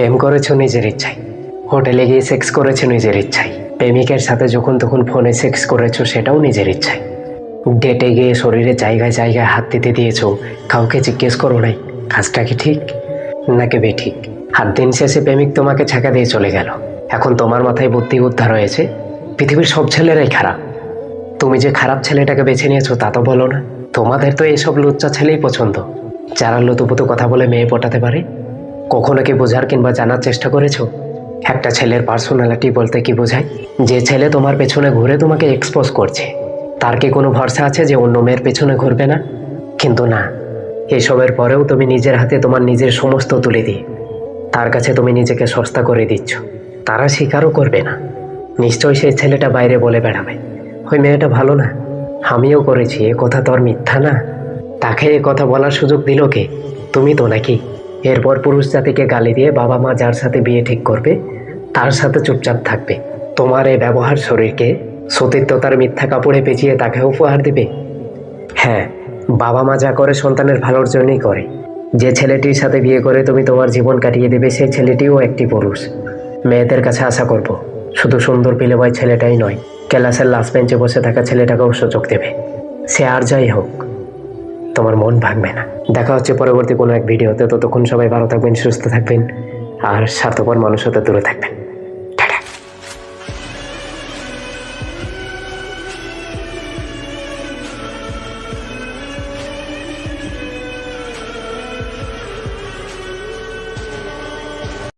প্রেম করেছ নিজের ইচ্ছায়। হোটেলে গিয়ে সেক্স করেছ নিজের ইচ্ছায়। প্রেমিকের সাথে যখন তখন ফোনে সেক্স করেছ সেটাও নিজের ইচ্ছায়। ডেটে গিয়ে শরীরে জায়গায় জায়গায় হাত দিতে দিয়েছ, কাউকে জিজ্ঞেস করো নাই, কাজটা কি ঠিক? নাকি বেঠিক? হাত দিন শেষে প্রেমিক তোমাকে ছাকা দিয়ে চলে গেল। এখন তোমার মাথায় বুদ্ধি উদ্ধার হয়েছে। পৃথিবীর সব ছেলেরাই খারাপ। তুমি যে খারাপ ছেলেটাকে বেছে নিয়েছো তা তো বলো না। তোমাদের তো এসব লুচ্চা ছেলেই পছন্দ। যারা লুতুপুতু কথা বলে মেয়ে পটাতে পারে কখনো কি বোঝার কিংবা জানার চেষ্টা করেছ? একটা ছেলের পার্সোনালিটি বলতে কি বোঝায়? যে ছেলে তোমার পেছনে ঘুরে তোমাকে এক্সপোজ করছে। তার কি কোনো ভরসা আছে যে অন্য মেয়ের পেছনে ঘুরবে না? কিন্তু না, এসবের পরেও তুমি নিজের হাতে তোমার নিজের সমস্ত তুলে দিয়ে তার কাছে তুমি নিজেকে সস্তা করে দিচ্ছ। তারা স্বীকারও করবে না। নিশ্চয়ই সেই ছেলেটা বাইরে বলে বেড়াবে। ওই মেয়েটা ভালো না। আমিও করেছি, এ কথা তো আর মিথ্যা না। তাকে এ কথা বলার সুযোগ দিল কে? তুমি তো নাকি? এরপর পুরুষ জাতিকে গালি দিয়ে বাবা মা যার সাথে বিয়ে ঠিক করবে, তার সাথে চুপচাপ থাকবে। তোমার এই ব্যবহার শরীরকে সতীর্থতার মিথ্যা কাপড়ে পেঁচিয়ে তাকে উপহার দেবে? হ্যাঁ বাবা মা যা করে সন্তানের ভালোর জন্যই করে। যে ছেলেটির সাথে বিয়ে করে তুমি তোমার জীবন কাটিয়ে দেবে, সেই ছেলেটিও একটি পুরুষ। মেয়েদের কাছে আশা করব, শুধু সুন্দর পেলে বয় ছেলেটাই নয়, ক্লাসের লাস্ট বেঞ্চে বসে থাকা ছেলেটাকেও সুযোগ দেবে। সে আর যাই হোক তোমার মন ভাঙবে না। দেখা হচ্ছে পরবর্তী কোনো এক ভিডিওতে ততক্ষণ সবাই ভালো থাকবেন, সুস্থ থাকবেন, আর স্বার্থপর মানুষ হতে দূরে থাকবেন।